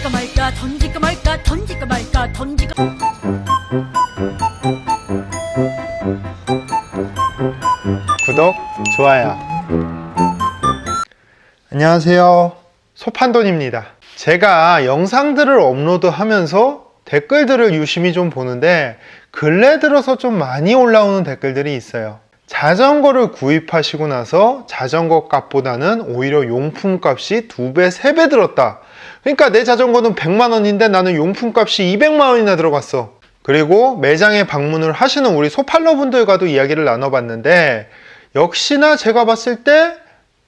던질까 말까 던질까 말까 던질까 말까 던질까 구독, 좋아요. 안녕하세요. 소판돈입니다. 제가 영상들을 업로드하면서 댓글들을 유심히 좀 보는데 근래 들어서 좀 많이 올라오는 댓글들이 있어요. 자전거를 구입하시고 나서 자전거 값보다는 오히려 용품 값이 두 배, 세 배 들었다. 그러니까 내 자전거는 100만 원인데 나는 용품 값이 200만 원이나 들어갔어. 그리고 매장에 방문을 하시는 우리 소팔러 분들과도 이야기를 나눠봤는데 역시나 제가 봤을 때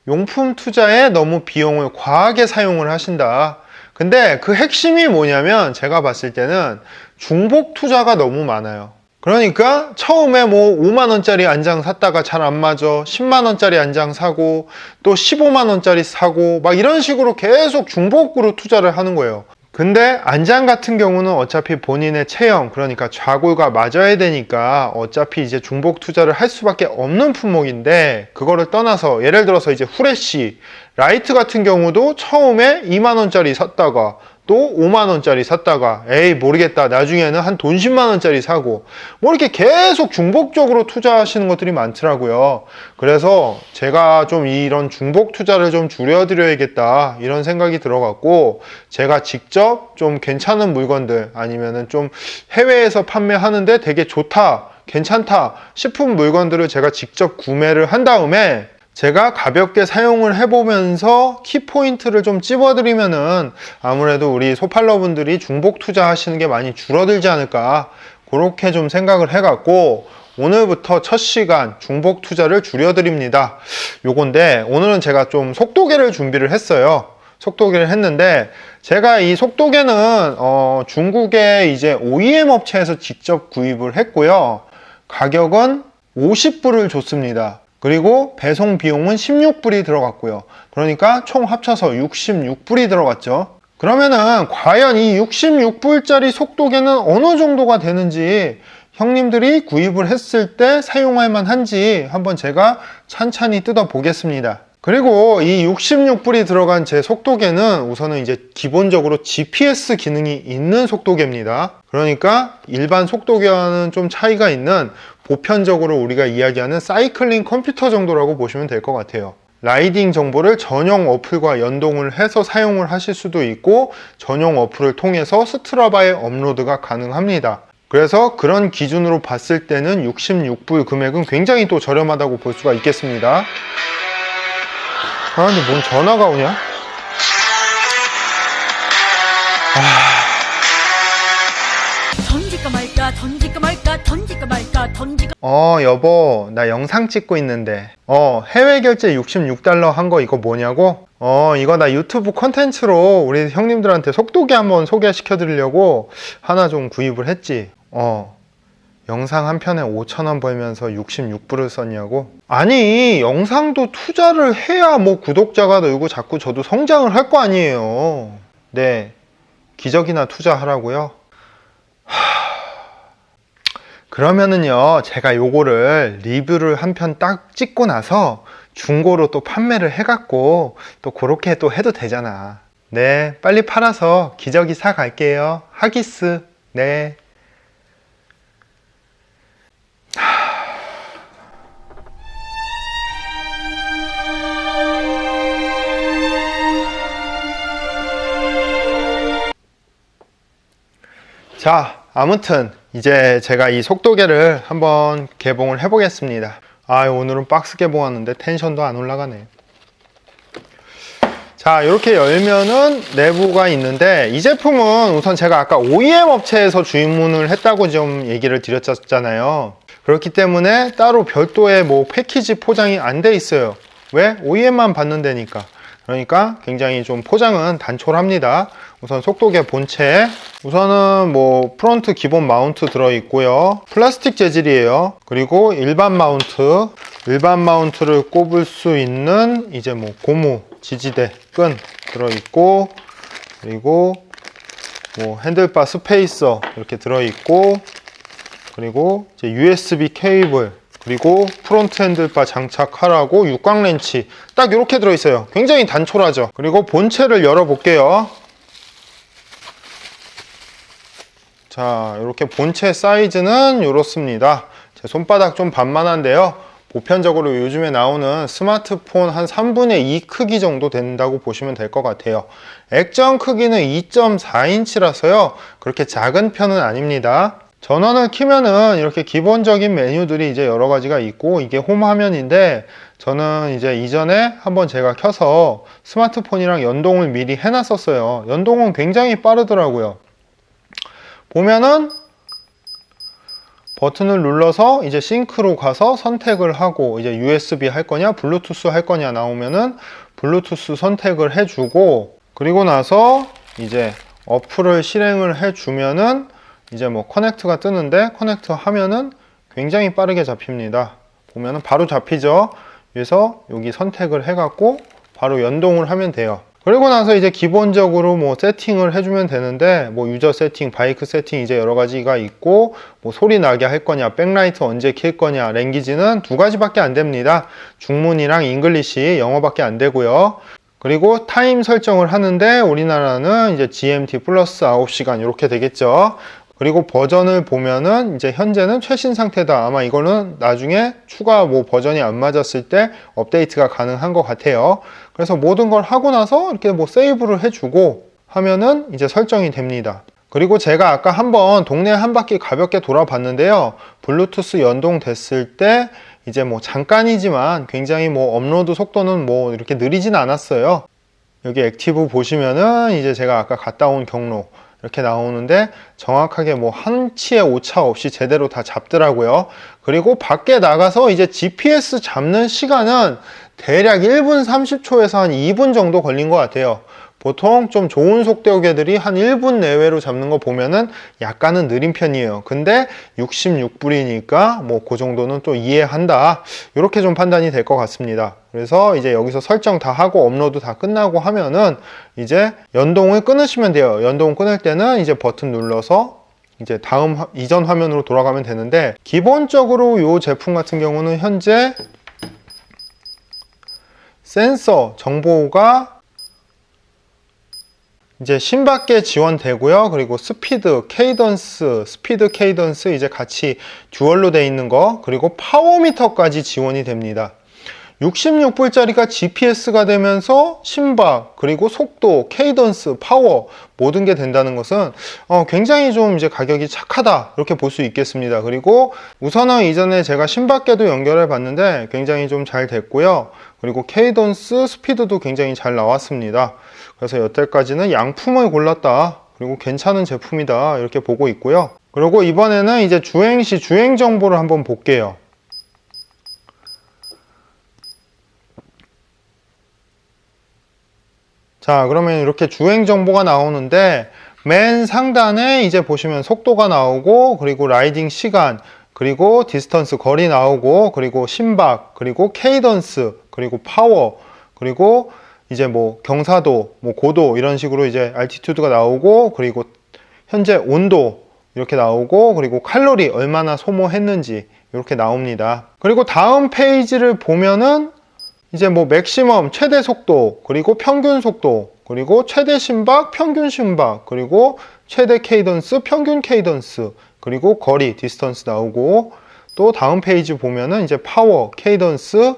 용품 투자에 너무 비용을 과하게 사용을 하신다. 근데 그 핵심이 뭐냐면 제가 봤을 때는 중복 투자가 너무 많아요. 그러니까 처음에 뭐 5만원짜리 안 장 샀다가 잘 안 맞아. 10만원짜리 안 장 사고 또 15만원짜리 사고 막 이런 식으로 계속 중복으로 투자를 하는 거예요. 근데 안장 같은 경우는 어차피 본인의 체형, 그러니까 좌골과 맞아야 되니까 어차피 이제 중복 투자를 할 수밖에 없는 품목인데 그거를 떠나서 예를 들어서 이제 후레쉬, 라이트 같은 경우도 처음에 2만원짜리 샀다가 또 5만원짜리 샀다가 에이 모르겠다. 나중에는 한 돈 10만원짜리 사고. 뭐 이렇게 계속 중복적으로 투자하시는 것들이 많더라고요. 그래서 제가 좀 이런 중복 투자를 좀 줄여드려야겠다. 이런 생각이 들어갔고 제가 직접 좀 괜찮은 물건들 아니면은 좀 해외에서 판매하는데 되게 좋다 괜찮다 싶은 물건들을 제가 직접 구매를 한 다음에 제가 가볍게 사용을 해보면서 키포인트를 좀 찝어드리면은 아무래도 우리 소팔러 분들이 중복 투자하시는 게 많이 줄어들지 않을까 그렇게 좀 생각을 해갖고 오늘부터 첫 시간 중복 투자를 줄여드립니다. 요건데 오늘은 제가 좀 속도계를 준비를 했어요. 속도계를 했는데 제가 이 속도계는 어, 중국의 이제 OEM 업체에서 직접 구입을 했고요. 가격은 50불을 줬습니다. 그리고 배송 비용은 16불이 들어갔고요. 그러니까 총 합쳐서 66불이 들어갔죠. 그러면은 과연 이 66불짜리 속도계는 어느 정도가 되는지 형님들이 구입을 했을 때 사용할 만한지 한번 제가 찬찬히 뜯어 보겠습니다. 그리고 이 66불이 들어간 제 속도계는 우선은 이제 기본적으로 GPS 기능이 있는 속도계입니다. 그러니까 일반 속도계와는 좀 차이가 있는 보편적으로 우리가 이야기하는 사이클링 컴퓨터 정도라고 보시면 될 것 같아요. 라이딩 정보를 전용 어플과 연동을 해서 사용을 하실 수도 있고 전용 어플을 통해서 스트라바에 업로드가 가능합니다. 그래서 그런 기준으로 봤을 때는 66불 금액은 굉장히 또 저렴하다고 볼 수가 있겠습니다. 아, 근데 뭔 전화가 오냐? 던 어, 여보, 나 영상 찍고 있는데. 어, 해외 결제 66달러 한 거 이거 뭐냐고? 어, 이거 나 유튜브 콘텐츠로 우리 형님들한테 속도기 한번 소개시켜 드리려고 하나 좀 구입을 했지. 어. 영상 한 편에 5천원 벌면서 66불을 썼냐고? 아니, 영상도 투자를 해야 뭐 구독자가 늘고 자꾸 저도 성장을 할 거 아니에요. 네. 기적이나 투자하라고요? 그러면은요, 제가 요거를 리뷰를 한 편 딱 찍고 나서 중고로 또 판매를 해갖고 또 그렇게 또 해도 되잖아. 네, 빨리 팔아서 기저귀 사 갈게요. 하기스. 네. 자, 아무튼 이제 제가 이 속도계를 한번 개봉을 해 보겠습니다. 아, 오늘은 박스 개봉하는데 텐션도 안 올라가네. 자, 이렇게 열면은 내부가 있는데 이 제품은 우선 제가 아까 OEM 업체에서 주문을 했다고 좀 얘기를 드렸잖아요. 그렇기 때문에 따로 별도의 뭐 패키지 포장이 안 돼 있어요. 왜? OEM만 받는 데니까. 그러니까 굉장히 좀 포장은 단촐합니다. 우선 속도계 본체. 우선은 뭐 프론트 기본 마운트 들어있고요. 플라스틱 재질이에요. 그리고 일반 마운트. 일반 마운트를 꼽을 수 있는 이제 뭐 고무, 지지대, 끈 들어있고 그리고 뭐 핸들바 스페이서 이렇게 들어있고 그리고 이제 USB 케이블 그리고 프론트 핸들바 장착하라고 육각 렌치 딱 이렇게 들어있어요 굉장히 단촐하죠 그리고 본체를 열어볼게요 자, 이렇게 본체 사이즈는 이렇습니다. 제 손바닥 좀 반만한데요. 보편적으로 요즘에 나오는 스마트폰 한 3분의 2 크기 정도 된다고 보시면 될 것 같아요. 액정 크기는 2.4인치라서요. 그렇게 작은 편은 아닙니다. 전원을 키면은 이렇게 기본적인 메뉴들이 이제 여러 가지가 있고 이게 홈 화면인데 저는 이제 이전에 한번 제가 켜서 스마트폰이랑 연동을 미리 해놨었어요. 연동은 굉장히 빠르더라고요. 보면은 버튼을 눌러서 이제 싱크로 가서 선택을 하고 이제 USB 할 거냐 블루투스 할 거냐 나오면은 블루투스 선택을 해주고 그리고 나서 이제 어플을 실행을 해주면은 이제 뭐 커넥트가 뜨는데 커넥트 하면은 굉장히 빠르게 잡힙니다. 보면은 바로 잡히죠. 그래서 여기 선택을 해갖고 바로 연동을 하면 돼요. 그리고 나서 이제 기본적으로 뭐 세팅을 해주면 되는데 뭐 유저 세팅, 바이크 세팅 이제 여러 가지가 있고 뭐 소리 나게 할 거냐, 백라이트 언제 킬 거냐, 랭귀지는 두 가지밖에 안 됩니다. 중문이랑 잉글리시 영어밖에 안 되고요. 그리고 타임 설정을 하는데 우리나라는 이제 GMT 플러스 9시간 이렇게 되겠죠. 그리고 버전을 보면은 이제 현재는 최신 상태다. 아마 이거는 나중에 추가 뭐 버전이 안 맞았을 때 업데이트가 가능한 것 같아요. 그래서 모든 걸 하고 나서 이렇게 뭐 세이브를 해주고 하면은 이제 설정이 됩니다. 그리고 제가 아까 한번 동네 한 바퀴 가볍게 돌아봤는데요. 블루투스 연동됐을 때 이제 뭐 잠깐이지만 굉장히 뭐 업로드 속도는 뭐 이렇게 느리진 않았어요. 여기 액티브 보시면은 이제 제가 아까 갔다 온 경로 이렇게 나오는데 정확하게 뭐 한치의 오차 없이 제대로 다 잡더라고요. 그리고 밖에 나가서 이제 GPS 잡는 시간은 대략 1분 30초에서 한 2분 정도 걸린 것 같아요. 보통 좀 좋은 속도계들이 한 1분 내외로 잡는 거 보면은 약간은 느린 편이에요. 근데 66불이니까 뭐 그 정도는 또 이해한다. 이렇게 좀 판단이 될 것 같습니다. 그래서 이제 여기서 설정 다 하고 업로드 다 끝나고 하면은 이제 연동을 끊으시면 돼요. 연동 끊을 때는 이제 버튼 눌러서 이제 다음 화- 이전 화면으로 돌아가면 되는데 기본적으로 이 제품 같은 경우는 현재 센서 정보가 이제 심밖에 지원되고요. 그리고 스피드, 케이던스, 스피드 케이던스 이제 같이 듀얼로 돼 있는 거, 그리고 파워미터까지 지원이 됩니다. 66불짜리가 GPS가 되면서 심박, 그리고 속도, 케이던스, 파워 모든 게 된다는 것은 어, 굉장히 좀 이제 가격이 착하다 이렇게 볼 수 있겠습니다. 그리고 우선은 이전에 제가 심박계도 연결해 봤는데 굉장히 좀 잘 됐고요. 그리고 케이던스, 스피드도 굉장히 잘 나왔습니다. 그래서 여태까지는 양품을 골랐다. 그리고 괜찮은 제품이다. 이렇게 보고 있고요. 그리고 이번에는 이제 주행 시 주행 정보를 한번 볼게요. 자, 그러면 이렇게 주행 정보가 나오는데 맨 상단에 이제 보시면 속도가 나오고 그리고 라이딩 시간 그리고 디스턴스 거리 나오고 그리고 심박 그리고 케이던스 그리고 파워 그리고 이제 뭐 경사도 뭐 고도 이런 식으로 이제 알티튜드가 나오고 그리고 현재 온도 이렇게 나오고 그리고 칼로리 얼마나 소모했는지 이렇게 나옵니다. 그리고 다음 페이지를 보면은 이제 뭐 맥시멈 최대 속도 그리고 평균 속도 그리고 최대 심박 평균 심박 그리고 최대 케이던스 평균 케이던스 그리고 거리 디스턴스 나오고 또 다음 페이지 보면은 이제 파워 케이던스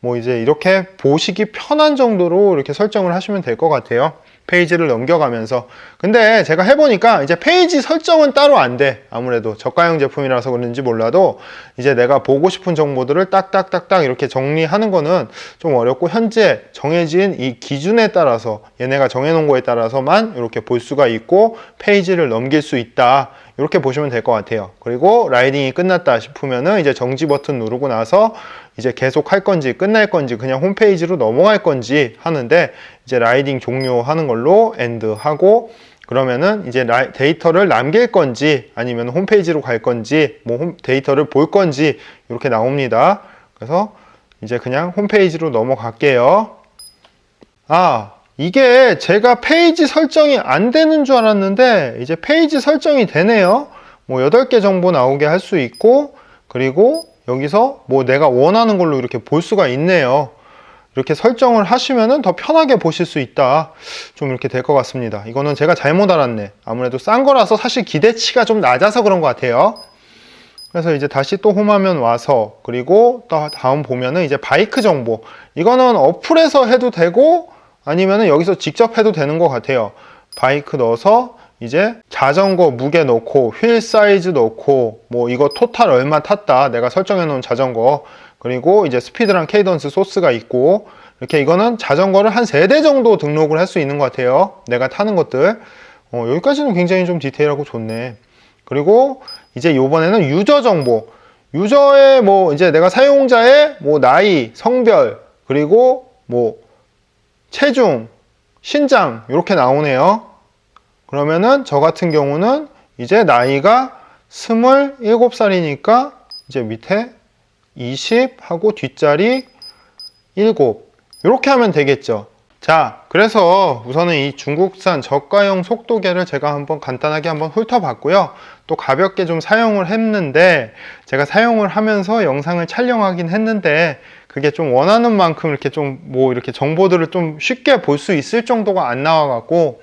뭐 이제 이렇게 보시기 편한 정도로 이렇게 설정을 하시면 될 것 같아요. 페이지를 넘겨가면서. 근데 제가 해보니까 이제 페이지 설정은 따로 안 돼. 아무래도 저가형 제품이라서 그런지 몰라도 이제 내가 보고 싶은 정보들을 딱딱딱딱 이렇게 정리하는 거는 좀 어렵고 현재 정해진 이 기준에 따라서 얘네가 정해놓은 거에 따라서만 이렇게 볼 수가 있고 페이지를 넘길 수 있다. 이렇게 보시면 될 것 같아요. 그리고 라이딩이 끝났다 싶으면은 이제 정지 버튼 누르고 나서 이제 계속 할 건지 끝날 건지 그냥 홈페이지로 넘어갈 건지 하는데 이제 라이딩 종료하는 걸로 엔드 하고 그러면은 이제 라이- 데이터를 남길 건지 아니면 홈페이지로 갈 건지 뭐 홈- 데이터를 볼 건지 이렇게 나옵니다. 그래서 이제 그냥 홈페이지로 넘어갈게요. 아, 이게 제가 페이지 설정이 안 되는 줄 알았는데 이제 페이지 설정이 되네요. 뭐 8개 정보 나오게 할 수 있고 그리고 여기서 뭐 내가 원하는 걸로 이렇게 볼 수가 있네요. 이렇게 설정을 하시면은 더 편하게 보실 수 있다. 좀 이렇게 될 것 같습니다. 이거는 제가 잘못 알았네. 아무래도 싼 거라서 사실 기대치가 좀 낮아서 그런 것 같아요. 그래서 이제 다시 또 홈화면 와서 그리고 또 다음 보면은 이제 바이크 정보 이거는 어플에서 해도 되고 아니면은 여기서 직접 해도 되는 것 같아요. 바이크 넣어서 이제 자전거 무게 넣고 휠 사이즈 넣고 뭐 이거 토탈 얼마 탔다 내가 설정해 놓은 자전거 그리고 이제 스피드랑 케이던스 소스가 있고 이렇게 이거는 자전거를 한 세 대 정도 등록을 할 수 있는 것 같아요. 내가 타는 것들 어, 여기까지는 굉장히 좀 디테일하고 좋네. 그리고 이제 요번에는 유저 정보. 유저의 뭐 이제 내가 사용자의 뭐 나이, 성별, 그리고 뭐 체중, 신장 이렇게 나오네요. 그러면은 저 같은 경우는 이제 나이가 27살이니까 이제 밑에 20 하고 뒷자리 7 이렇게 하면 되겠죠. 자, 그래서 우선은 이 중국산 저가형 속도계를 제가 한번 간단하게 한번 훑어봤고요. 또 가볍게 좀 사용을 했는데 제가 사용을 하면서 영상을 촬영하긴 했는데 그게 좀 원하는 만큼 이렇게 좀 뭐 이렇게 정보들을 좀 쉽게 볼 수 있을 정도가 안 나와갖고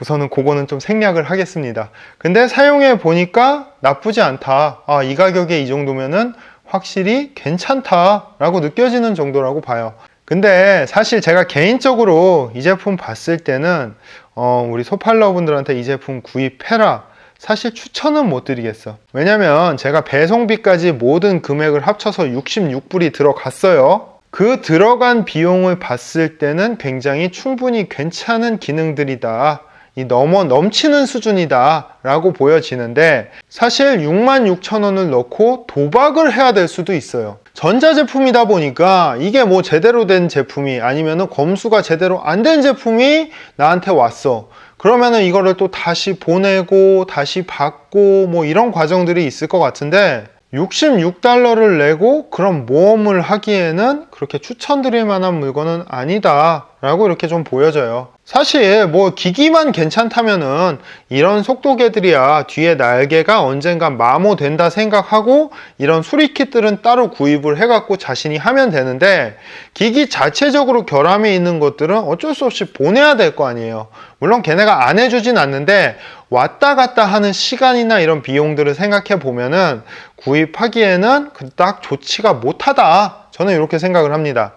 우선은 그거는 좀 생략을 하겠습니다. 근데 사용해 보니까 나쁘지 않다. 아, 이 가격에 이 정도면은 확실히 괜찮다라고 느껴지는 정도라고 봐요. 근데 사실 제가 개인적으로 이 제품 봤을 때는 어, 우리 소팔러 분들한테 이 제품 구입해라. 사실 추천은 못 드리겠어. 왜냐면 제가 배송비까지 모든 금액을 합쳐서 66불이 들어갔어요. 그 들어간 비용을 봤을 때는 굉장히 충분히 괜찮은 기능들이다. 이 넘어 넘치는 수준이다 라고 보여지는데 사실 6만 6천 원을 넣고 도박을 해야 될 수도 있어요. 전자제품이다 보니까 이게 뭐 제대로 된 제품이 아니면은 검수가 제대로 안 된 제품이 나한테 왔어. 그러면은 이거를 또 다시 보내고 다시 받고 뭐 이런 과정들이 있을 것 같은데 66달러를 내고 그런 모험을 하기에는 그렇게 추천드릴 만한 물건은 아니다 라고 이렇게 좀 보여져요. 사실 뭐 기기만 괜찮다면은 이런 속도계들이야 뒤에 날개가 언젠간 마모된다 생각하고 이런 수리킷들은 따로 구입을 해갖고 자신이 하면 되는데 기기 자체적으로 결함이 있는 것들은 어쩔 수 없이 보내야 될 거 아니에요. 물론 걔네가 안 해주진 않는데 왔다 갔다 하는 시간이나 이런 비용들을 생각해 보면은 구입하기에는 딱 좋지가 못하다. 저는 이렇게 생각을 합니다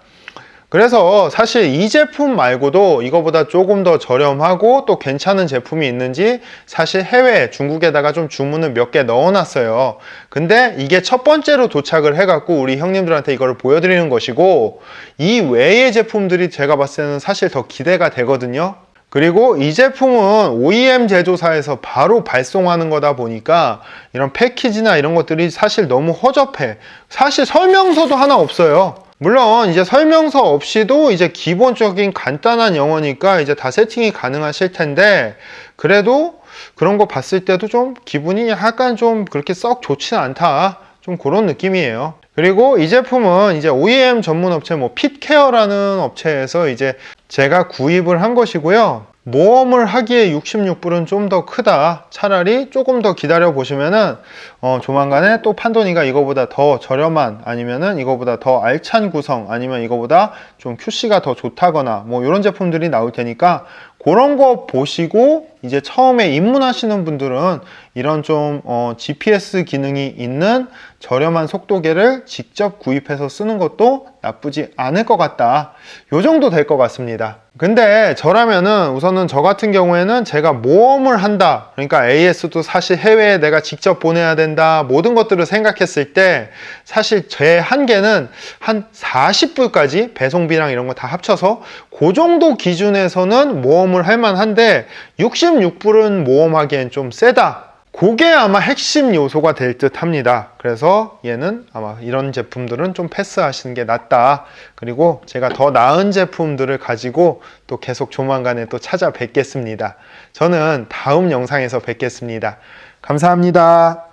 그래서 사실 이 제품 말고도 이거보다 조금 더 저렴하고 또 괜찮은 제품이 있는지 사실 해외 중국에다가 좀 주문을 몇 개 넣어놨어요. 근데 이게 첫 번째로 도착을 해갖고 우리 형님들한테 이거를 보여드리는 것이고 이 외의 제품들이 제가 봤을 때는 사실 더 기대가 되거든요. 그리고 이 제품은 OEM 제조사에서 바로 발송하는 거다 보니까 이런 패키지나 이런 것들이 사실 너무 허접해. 사실 설명서도 하나 없어요. 물론 이제 설명서 없이도 이제 기본적인 간단한 영어니까 이제 다 세팅이 가능하실 텐데 그래도 그런 거 봤을 때도 좀 기분이 약간 좀 그렇게 썩 좋지는 않다. 좀 그런 느낌이에요. 그리고 이 제품은 이제 OEM 전문 업체 뭐 핏케어라는 업체에서 이제 제가 구입을 한 것이고요. 모험을 하기에 66불은 좀 더 크다. 차라리 조금 더 기다려 보시면은 어, 조만간에 또 판도니가 이거보다 더 저렴한 아니면은 이거보다 더 알찬 구성 아니면 이거보다 좀 QC가 더 좋다거나 뭐 이런 제품들이 나올 테니까 그런 거 보시고 이제 처음에 입문하시는 분들은 이런 좀 어, GPS 기능이 있는 저렴한 속도계를 직접 구입해서 쓰는 것도 나쁘지 않을 것 같다. 요 정도 될 것 같습니다. 근데 저라면은 우선은 저 같은 경우에는 제가 모험을 한다. 그러니까 AS도 사실 해외에 내가 직접 보내야 된다. 모든 것들을 생각했을 때 사실 제 한계는 한 40불까지 배송비랑 이런 거 다 합쳐서 그 정도 기준에서는 모험 을 할 만한데 66불은 모험하기엔 좀 세다. 그게 아마 핵심 요소가 될 듯 합니다. 그래서 얘는 아마 이런 제품들은 좀 패스하시는 게 낫다. 그리고 제가 더 나은 제품들을 가지고 또 계속 조만간에 또 찾아뵙겠습니다. 저는 다음 영상에서 뵙겠습니다. 감사합니다.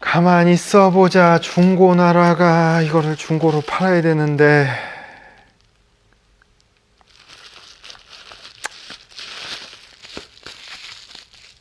가만히 있어보자. 중고 나라가 이거를 중고로 팔아야 되는데